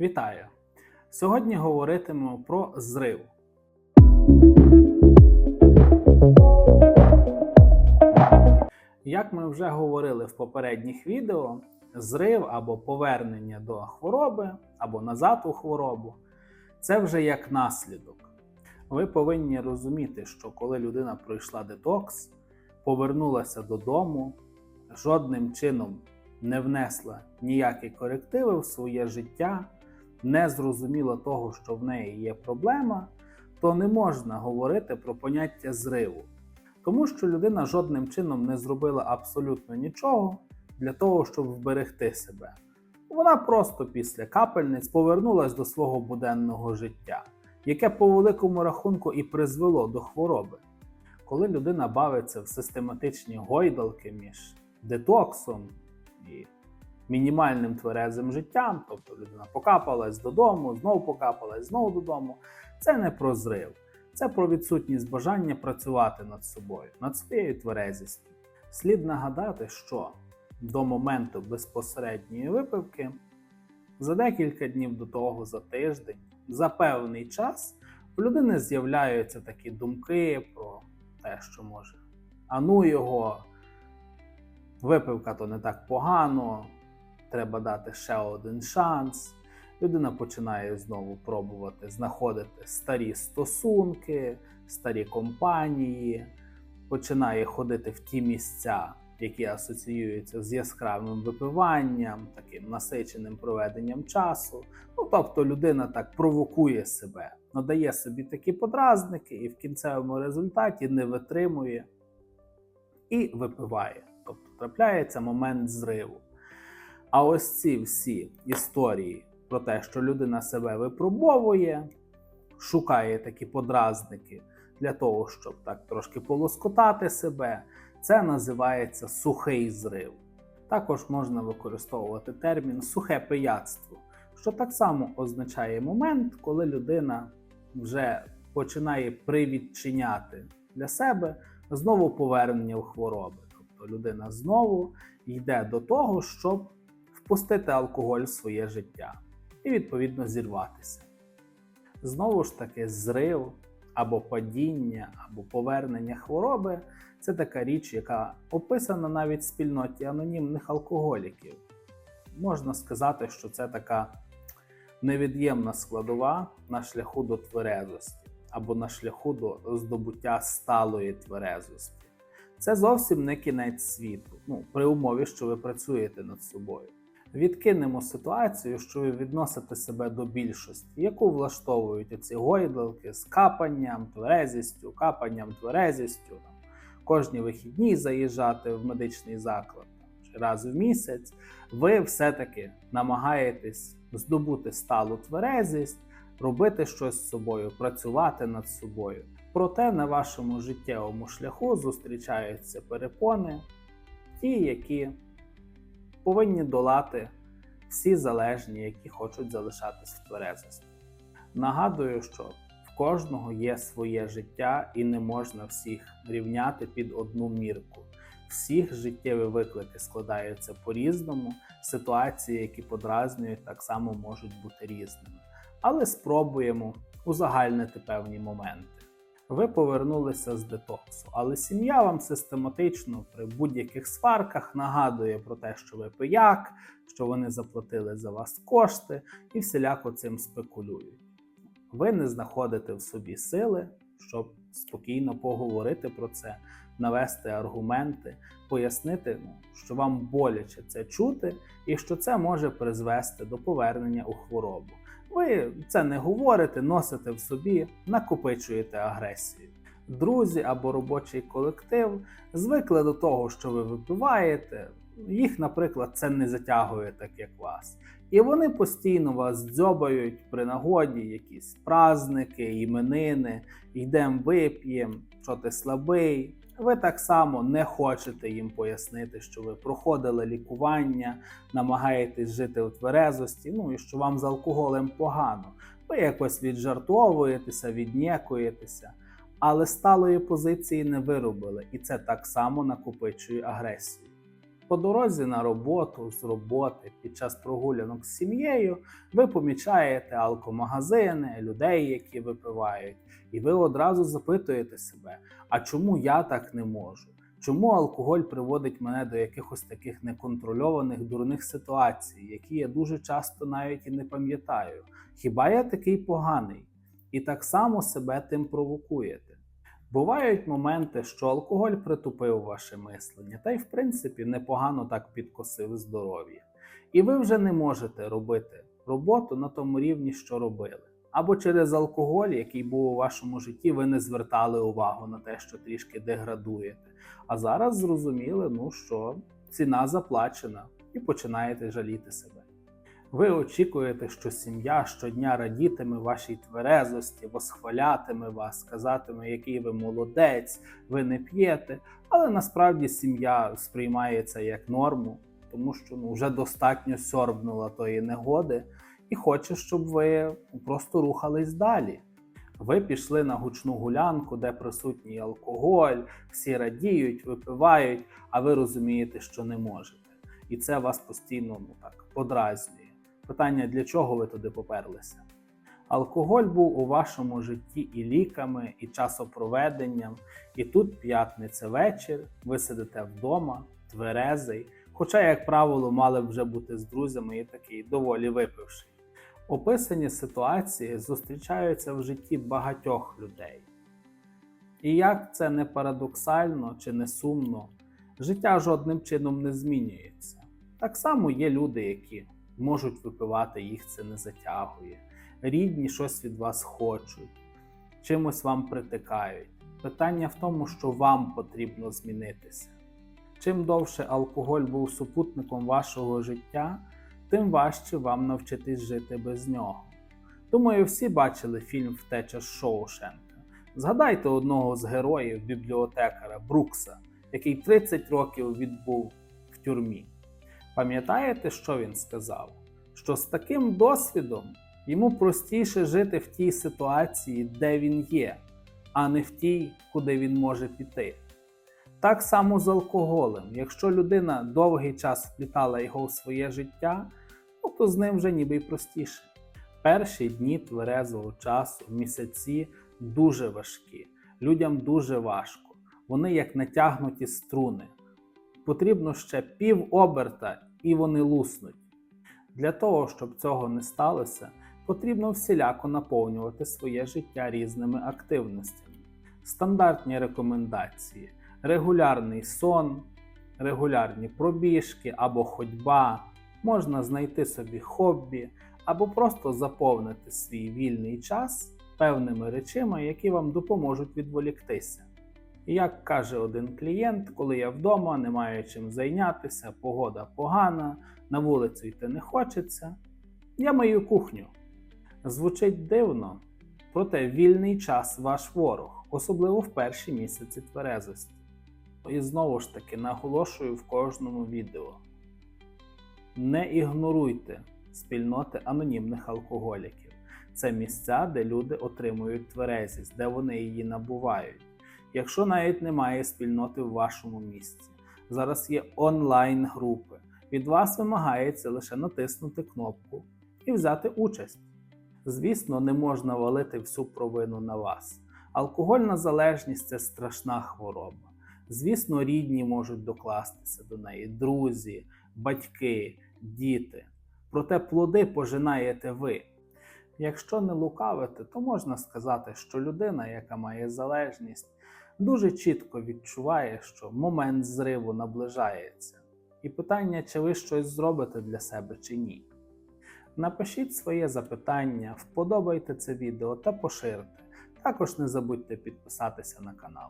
Вітаю! Сьогодні говоритимемо про зрив. Як ми вже говорили в попередніх відео, зрив або повернення до хвороби, або назад у хворобу це вже як наслідок. Ви повинні розуміти, що коли людина пройшла детокс, повернулася додому, жодним чином не внесла ніякі корективи в своє життя, не зрозуміла того, що в неї є проблема, то не можна говорити про поняття зриву. Тому що людина жодним чином не зробила абсолютно нічого для того, щоб вберегти себе. Вона просто після капельниць повернулася до свого буденного життя, яке по великому рахунку і призвело до хвороби. Коли людина бавиться в систематичні гойдалки між детоксом і мінімальним тверезим життям, тобто людина покапалась додому, знову покапалась, знову додому, це не про зрив. Це про відсутність бажання працювати над собою, над своєю тверезістю. Слід нагадати, що до моменту безпосередньої випивки за декілька днів до того, за тиждень, за певний час у людини з'являються такі думки про те, що може. А ну його, випивка то не так погано, треба дати ще один шанс. Людина починає знову пробувати знаходити старі стосунки, старі компанії, починає ходити в ті місця, які асоціюються з яскравим випиванням, таким насиченим проведенням часу. Ну тобто людина так провокує себе, надає собі такі подразники і в кінцевому результаті не витримує і випиває. Тобто трапляється момент зриву. А ось ці всі історії про те, що людина себе випробовує, шукає такі подразники для того, щоб так трошки полоскотати себе, це називається сухий зрив. Також можна використовувати термін сухе пияцтво, що так само означає момент, коли людина вже починає привідчиняти для себе знову повернення в хвороби. Тобто людина знову йде до того, щоб впустити алкоголь в своє життя і відповідно зірватися. Знову ж таки, зрив або падіння, або повернення хвороби це така річ, яка описана навіть в спільноті анонімних алкоголіків. Можна сказати, що це така невід'ємна складова на шляху до тверезості або на шляху до здобуття сталої тверезості. Це зовсім не кінець світу, ну, при умові, що ви працюєте над собою. Відкинемо ситуацію, що ви відносите себе до більшості, яку влаштовують оці гойдалки з капанням, тверезістю, капанням, тверезістю, кожні вихідні заїжджати в медичний заклад чи раз в місяць. Ви все-таки намагаєтесь здобути сталу тверезість, робити щось з собою, працювати над собою. Проте на вашому життєвому шляху зустрічаються перепони, ті, які повинні долати всі залежні, які хочуть залишатись в тверезості. Нагадую, що в кожного є своє життя і не можна всіх рівняти під одну мірку. Всіх життєві виклики складаються по-різному, ситуації, які подразнюють, так само можуть бути різними. Але спробуємо узагальнити певні моменти. Ви повернулися з детоксу, але сім'я вам систематично при будь-яких сварках нагадує про те, що ви пияк, що вони заплатили за вас кошти і всіляко цим спекулюють. Ви не знаходите в собі сили, щоб спокійно поговорити про це, навести аргументи, пояснити, ну, що вам боляче це чути, і що це може призвести до повернення у хворобу. Ви це не говорите, носите в собі, накопичуєте агресію. Друзі або робочий колектив звикли до того, що ви випиваєте. Їх, наприклад, це не затягує так, як вас. І вони постійно вас дзьобають при нагоді, якісь праздники, іменини, йдемо вип'ємо, що ти слабий. Ви так само не хочете їм пояснити, що ви проходили лікування, намагаєтесь жити у тверезості, ну і що вам з алкоголем погано. Ви якось віджартовуєтеся, віднєкуєтеся, але сталої позиції не виробили, і це так само накопичує агресію. По дорозі на роботу, з роботи, під час прогулянок з сім'єю ви помічаєте алкомагазини, людей, які випивають, і ви одразу запитуєте себе, а чому я так не можу? Чому алкоголь приводить мене до якихось таких неконтрольованих дурних ситуацій, які я дуже часто навіть і не пам'ятаю? Хіба я такий поганий? І так само себе тим провокуєте. Бувають моменти, що алкоголь притупив ваше мислення, та й в принципі непогано так підкосив здоров'я. І ви вже не можете робити роботу на тому рівні, що робили. Або через алкоголь, який був у вашому житті, ви не звертали увагу на те, що трішки деградуєте. А зараз зрозуміли, ну що ціна заплачена, і починаєте жаліти себе. Ви очікуєте, що сім'я щодня радітиме вашій тверезості, восхвалятиме вас, казатиме, який ви молодець, ви не п'єте. Але насправді сім'я сприймає це як норму, тому що ну, вже достатньо сьорбнула тої негоди і хоче, щоб ви просто рухались далі. Ви пішли на гучну гулянку, де присутній алкоголь, всі радіють, випивають, а ви розумієте, що не можете. І це вас постійно ну, так подразнює. Питання, для чого ви туди поперлися? Алкоголь був у вашому житті і ліками, і часопроведенням, і тут п'ятниця вечір, ви сидите вдома, тверезий, хоча, як правило, мали б вже бути з друзями і такий доволі випивший. Описані ситуації зустрічаються в житті багатьох людей. І як це не парадоксально чи не сумно, життя жодним чином не змінюється. Так само є люди, які можуть випивати, їх це не затягує. Рідні щось від вас хочуть, чимось вам притикають. Питання в тому, що вам потрібно змінитися. Чим довше алкоголь був супутником вашого життя, тим важче вам навчитись жити без нього. Думаю, всі бачили фільм Втеча з Шоушенка. Згадайте одного з героїв бібліотекара Брукса, який 30 років відбув в тюрмі. Пам'ятаєте, що він сказав? Що з таким досвідом йому простіше жити в тій ситуації, де він є, а не в тій, куди він може піти. Так само з алкоголем. Якщо людина довгий час вплітала його в своє життя, ну, то з ним вже ніби й простіше. Перші дні тверезого часу, місяці дуже важкі, людям дуже важко. Вони як натягнуті струни. Потрібно ще пів оберта, і вони луснуть. Для того, щоб цього не сталося, потрібно всіляко наповнювати своє життя різними активностями. Стандартні рекомендації: регулярний сон, регулярні пробіжки або ходьба, можна знайти собі хобі, або просто заповнити свій вільний час певними речами, які вам допоможуть відволіктися. Як каже один клієнт, коли я вдома, не маю чим зайнятися, погода погана, на вулицю йти не хочеться, я мию кухню. Звучить дивно, проте вільний час ваш ворог, особливо в перші місяці тверезості. І знову ж таки наголошую в кожному відео: не ігноруйте спільноти анонімних алкоголіків. Це місця, де люди отримують тверезість, де вони її набувають. Якщо навіть немає спільноти в вашому місці, зараз є онлайн-групи. Від вас вимагається лише натиснути кнопку і взяти участь. Звісно, не можна валити всю провину на вас. Алкогольна залежність це страшна хвороба. Звісно, рідні можуть докластися до неї, друзі, батьки, діти. Проте плоди пожинаєте ви. Якщо не лукавити, то можна сказати, що людина, яка має залежність, дуже чітко відчуває, що момент зриву наближається. І питання, чи ви щось зробите для себе чи ні. Напишіть своє запитання, вподобайте це відео та поширте. Також не забудьте підписатися на канал.